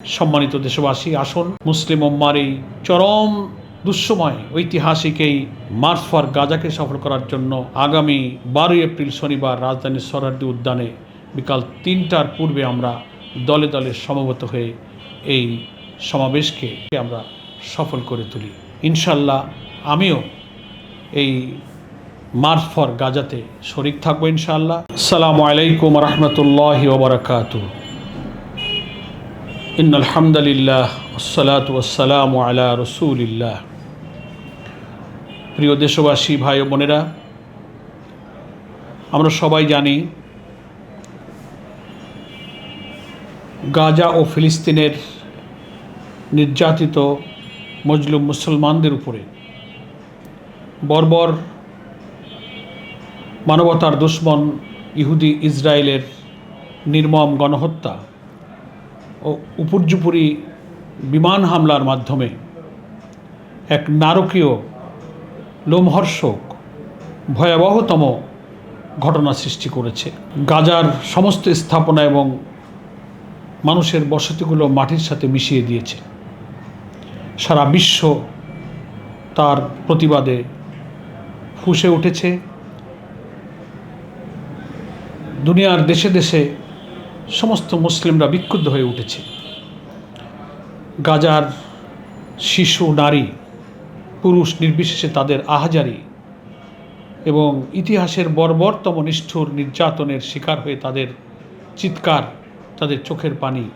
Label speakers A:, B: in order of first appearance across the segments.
A: সম্মানিত দেশবাসী, আসুন মুসলিম উম্মার এই চরম দুঃসময় ঐতিহাসিক এই মার্চ ফর গাজাকে সফল করার জন্য আগামী বারোই এপ্রিল শনিবার রাজধানীর সরার্দি উদ্যানে বিকাল তিনটার পূর্বে আমরা দলে দলে সমবেত হয়ে এই সমাবেশকে আমরা সফল করে তুলি। ইনশাল্লাহ আমিও এই মার্চ ফর গাজাতে শরিক থাকব ইনশাআল্লাহ। আসসালামু আলাইকুম রহমতুল্লাহ ওবরাকাতু ইন আলহামদুলিল্লাহ ওসলাত ওসালাম আলা রসুলিল্লাহ। প্রিয় দেশবাসী, ভাই বোনেরা, আমরা সবাই জানি গাজা ও ফিলিস্তিনের নির্যাতিত মজলুম মুসলমানদের উপরে বর্বর মানবতার দুশ্মন ইহুদি ইসরায়েলের নির্মম গণহত্যা উপর্যুপুরি বিমান হামলার মাধ্যমে এক নারকীয় লোমহর্ষক ভয়াবহতম ঘটনা সৃষ্টি করেছে। গাজার সমস্ত স্থাপনা এবং মানুষের বসতিগুলো মাটির সাথে মিশিয়ে দিয়েছে। সারা বিশ্ব তার প্রতিবাদে ফুসে উঠেছে। দুনিয়ার দেশে দেশে সমস্ত মুসলিমরা বিক্ষুব্ধ হয়ে উঠেছে। গাজার শিশু, নারী, পুরুষ নির্বিশেষে তাদের আহাজারি এবং ইতিহাসের বর্বরতম নিষ্ঠুর নির্যাতনের শিকার হয়ে তাদের চিৎকার, তাদের চোখের পানি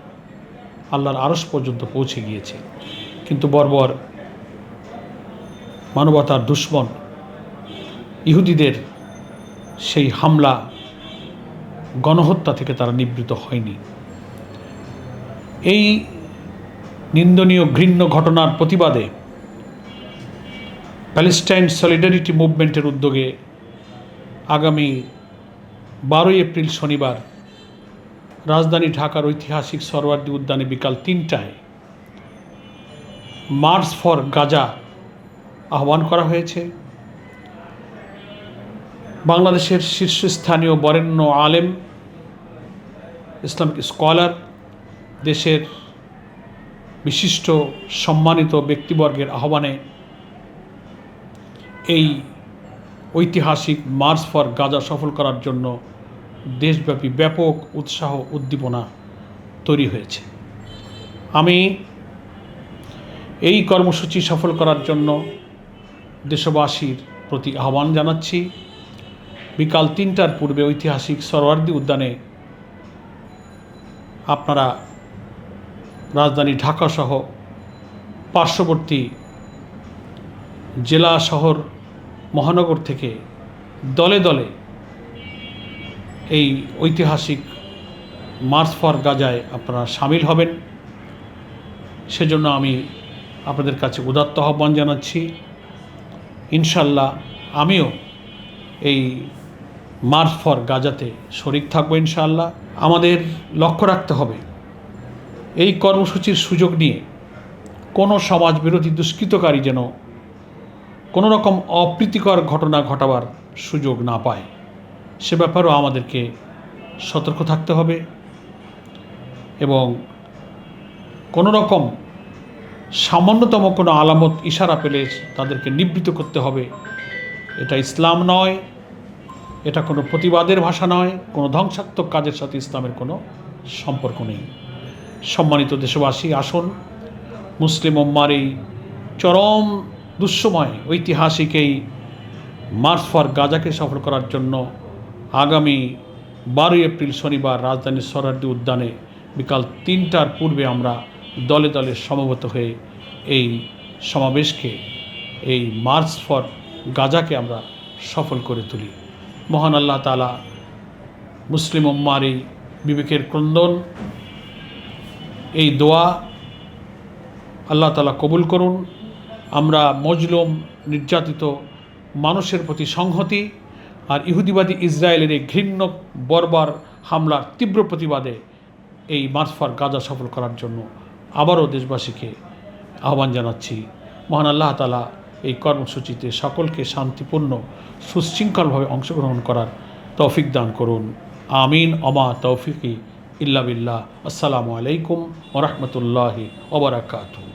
A: আল্লাহর আরস পর্যন্ত পৌঁছে গিয়েছে। কিন্তু বর্বর মানবতার দুশ্মন ইহুদিদের সেই হামলা গণহত্যা থেকে তারা নিবৃত হয়নি। এই নিন্দনীয় ঘৃণ্য ঘটনার প্রতিবাদে প্যালেস্টাইন সলিডারিটি মুভমেন্টের উদ্যোগে আগামী বারোই এপ্রিল শনিবার রাজধানী ঢাকার ঐতিহাসিক সরওয়ার্দী উদ্যানে বিকাল তিনটায় মার্চ ফর গাজা আহ্বান করা হয়েছে। বাংলাদেশের শীর্ষস্থানীয় বরেণ্য আলেম ইসলামিক স্কলার, দেশের বিশিষ্ট সম্মানিত ব্যক্তিবর্গের আহ্বানে এই ঐতিহাসিক মার্চ ফর গাজা সফল করার জন্য দেশব্যাপী ব্যাপক উৎসাহ উদ্দীপনা তৈরি হয়েছে। আমি এই কর্মসূচি সফল করার জন্য দেশবাসীর প্রতি আহ্বান জানাচ্ছি। বিকাল তিনটার পূর্বে ঐতিহাসিক সরওয়ার্দী উদ্যানে আপনারা রাজধানী ঢাকাসহ পার্শ্ববর্তী জেলা শহর মহানগর থেকে দলে দলে এই ঐতিহাসিক মার্চ ফর গাজায় আপনারা সামিল হবেন। সেজন্য আমি আপনাদের কাছে উদাত্ত আহ্বান জানাচ্ছি। ইনশাল্লাহ আমিও এই মার্চ ফর গাজাতে শরিক থাকব ইনশাআল্লাহ। আমাদের লক্ষ্য রাখতে হবে, এই কর্মসূচির সুযোগ নিয়ে কোনো সমাজ বিরোধী দুষ্কৃতকারী যেন কোনো রকম অপ্রীতিকর ঘটনা ঘটাবার সুযোগ না পায়। সে ব্যাপারেও আমাদেরকে সতর্ক থাকতে হবে এবং কোনো রকম সামান্যতম কোনো আলামত ইশারা পেলে তাদেরকে নিবৃত করতে হবে। এটা ইসলাম নয় এটা কোনো প্রতিবাদের ভাষা নয়, কোনো ধ্বংসাত্মক কাজের সাথে ইসলামের কোনো সম্পর্ক নেই। সম্মানিত দেশবাসী, আসুন, মুসলিম উম্মার এই চরম দুঃসময় ঐতিহাসিক এই মার্চ ফর গাজাকে সফল করার জন্য আগামী বারোই এপ্রিল শনিবার রাজধানীর সরার্দি উদ্যানে বিকাল তিনটার পূর্বে আমরা দলে দলে সমবেত হয়ে এই সমাবেশকে, এই মার্চ ফর গাজাকে আমরা সফল করে তুলি। মহান আল্লাহ তালা মুসলিম উম্মার বিবেকের ক্রন্দন, এই দোয়া আল্লাহ তালা কবুল করুন। আমরা মজলুম, নির্যাতিত মানুষের প্রতি সংহতি আর ইহুদিবাদী ইসরায়েলের এই ঘৃণ্য, বর্বর হামলার তীব্র প্রতিবাদে এই মার্চ গাজা সফল করার জন্য আবারও দেশবাসীকে আহ্বান জানাচ্ছি। মহান আল্লাহ তালা এই কর্মসূচিতে সকলকে শান্তিপূর্ণ, সুশৃঙ্খলভাবে অংশগ্রহণ করার তৌফিক দান করুন। আমিন অমা তৌফিকি ইল্লা বিল্লাহ। আসসালামু আলাইকুম ওরহমতুল্লাহি ওবরাকাতু